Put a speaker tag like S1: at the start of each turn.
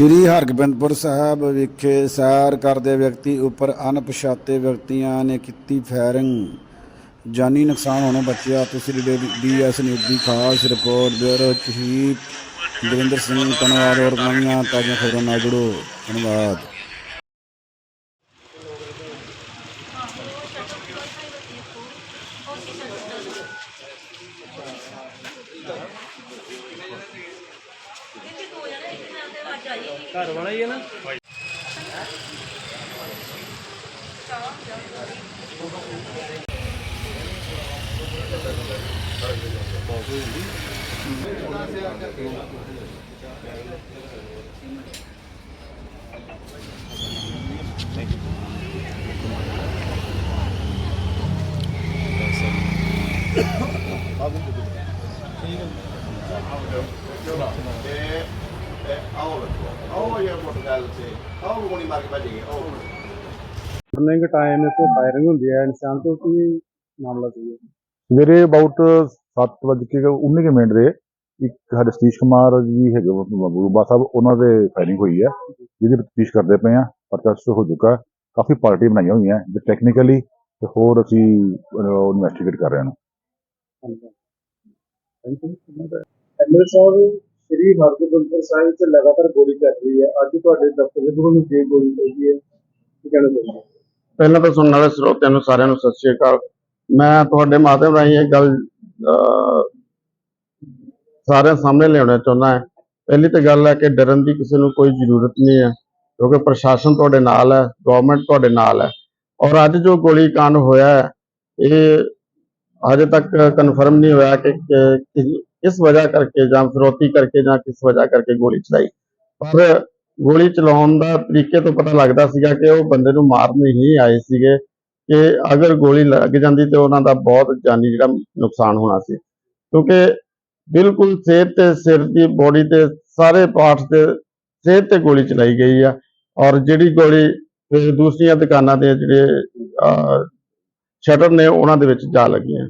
S1: ਸ਼੍ਰੀ ਹਰਗੋਬਿੰਦਪੁਰ ਸਾਹਿਬ ਵਿਖੇ ਸੈਰ ਕਰਦੇ ਵਿਅਕਤੀ ਉੱਪਰ ਅਣਪਛਾਤੇ ਵਿਅਕਤੀਆਂ ਨੇ ਕੀਤੀ ਫਾਇਰਿੰਗ। ਜਾਨੀ ਨੁਕਸਾਨ ਹੋਣਾ ਬਚਿਆ ਤਸਰੀ ਡੀਐਸ ਨਿਊਜ਼ ਦੀ ਖਾਸ report bureau chief Davinder Singh ਧੰਨਵਾਦ ਔਰ ਨਵੀਆਂ ਤਾਜ਼ੀਆਂ ਖਬਰਾਂ ਨਾਲ ਜੁੜੋ। ਧੰਨਵਾਦ।
S2: ਘਰ ਵਾਲਾ ਹੀ ਹੈ ਨਾ।
S3: ਤੇ ਤੇ
S2: ਮਾਰਨਿੰਗ ਟਾਈਮ ਤੋਂ ਫਾਇਰਿੰਗ ਹੁੰਦੀ ਹੈ ਇਨਸਾਨ ਤੋਂ ਕੀ ਮਾਮਲਾ ਸੀ
S4: ਸਵੇਰੇ ਅਬਾਊਟ 7:19 ਮਿੰਟ ਦੇ ਇੱਕ ਸਾਡੇ ਸਤੀਸ਼ ਕੁਮਾਰ ਜੀ ਹੈਗੇ ਬੂਬਾ ਸਾਹਿਬ ਉਹਨਾਂ ਦੇ ਫਾਇਰਿੰਗ ਹੋਈ ਹੈ ਜਿਹਦੀ ਤਫਤੀਸ਼ ਕਰਦੇ ਪਏ ਆ ਪਰਚਾ ਰਜਿਸਟਰ ਹੋ ਚੁੱਕਾ। ਕਾਫੀ ਪਾਰਟੀ ਬਣਾਈਆਂ ਹੋਈਆਂ ਜੇ ਟੈਕਨੀਕਲੀ ਤੇ ਹੋਰ ਅਸੀਂ ਇਨਵੈਸਟੀਗੇਟ ਕਰ ਰਹੇ ਹਾਂ
S2: ਐਮਐਲ ਸਾਹਿਬ ਸ਼੍ਰੀ ਹਰਗੋਬਿੰਦਪੁਰ ਸਾਹਿਬ ਤੇ ਲਗਾਤਾਰ ਗੋਲੀ ਚੱਲ ਰਹੀ ਹੈ। ਅੱਜ ਤੁਹਾਡੇ ਦਫ਼ਤਰ ਦੇ ਕੋਲ ਜੇ ਗੋਲੀ ਚੱਲਦੀ ਹੈ। ਕੀ ਕਹਿਣਾ ਚਾਹੁੰਦੇ
S5: ਪਹਿਲਾਂ ਤਾਂ ਸੁਣਨ ਵਾਲੇ ਸਰੋਤਿਆਂ ਨੂੰ ਸਾਰਿਆਂ ਨੂੰ ਸਤਿ ਸ਼੍ਰੀ ਅਕਾਲ। ਮੈਂ ਤੁਹਾਡੇ ਮਾਧਿਅਮ ਰਾਹੀਂ ਇਹ ਗੱਲ ਸਾਰਿਆਂ ਸਾਹਮਣੇ ਲਿਆਉਣਾ ਚਾਹੁੰਦਾ ਹਾਂ। ਪਹਿਲੀ ਤਾਂ ਗੱਲ ਹੈ ਕਿ ਡਰਨ ਦੀ ਕਿਸੇ ਨੂੰ ਕੋਈ ਜ਼ਰੂਰਤ ਨਹੀਂ ਹੈ, ਕਿਉਂਕਿ ਪ੍ਰਸ਼ਾਸਨ ਤੁਹਾਡੇ ਨਾਲ ਹੈ ਗਵਰਨਮੈਂਟ ਤੁਹਾਡੇ ਨਾਲ ਹੈ। ਔਰ ਅੱਜ ਜੋ ਗੋਲੀ ਕਾਂਡ ਹੋਇਆ ਹੈ, ਇਹ ਅਜੇ ਤੱਕ ਕਨਫਰਮ ਨਹੀਂ ਹੋਇਆ ਕਿ ਕਿ- ਕਿਸ ਵਜ੍ਹਾ ਕਰਕੇ ਜਾਂ ਫਿਰੌਤੀ ਕਰਕੇ ਜਾਂ ਕਿਸ ਵਜ੍ਹਾ ਕਰਕੇ ਗੋਲੀ ਚਲਾਈ। ਪਰ ਗੋਲੀ ਚਲਾਉਣ ਦਾ ਤਰੀਕੇ ਤੋਂ ਪਤਾ ਲੱਗਦਾ ਸੀਗਾ ਕਿ ਉਹ ਬੰਦੇ ਨੂੰ ਮਾਰਨ ਹੀ ਆਏ ਸੀਗੇ ਕਿ ਅਗਰ ਗੋਲੀ ਲੱਗ ਜਾਂਦੀ ਤੇ ਉਹਨਾਂ ਦਾ ਬਹੁਤ ਜਾਨੀ ਜਿਹੜਾ ਨੁਕਸਾਨ ਹੋਣਾ ਸੀ। ਕਿਉਂਕਿ ਬਿਲਕੁਲ ਸਿਰ ਤੇ ਸਿਰ ਦੀ ਬੋਡੀ ਤੇ ਸਾਰੇ ਪਾਰਟਸ ਤੇ ਸਿਰ ਤੇ ਗੋਲੀ ਚਲਾਈ ਗਈ ਆ ਔਰ ਜਿਹੜੀ ਗੋਲੀ ਦੂਸਰੀਆਂ ਦੁਕਾਨਾਂ ਦੇ ਜਿਹੜੇ ਸ਼ਟਰ ਨੇ ਉਹਨਾਂ ਦੇ ਵਿੱਚ ਜਾ ਲੱਗੀਆਂ।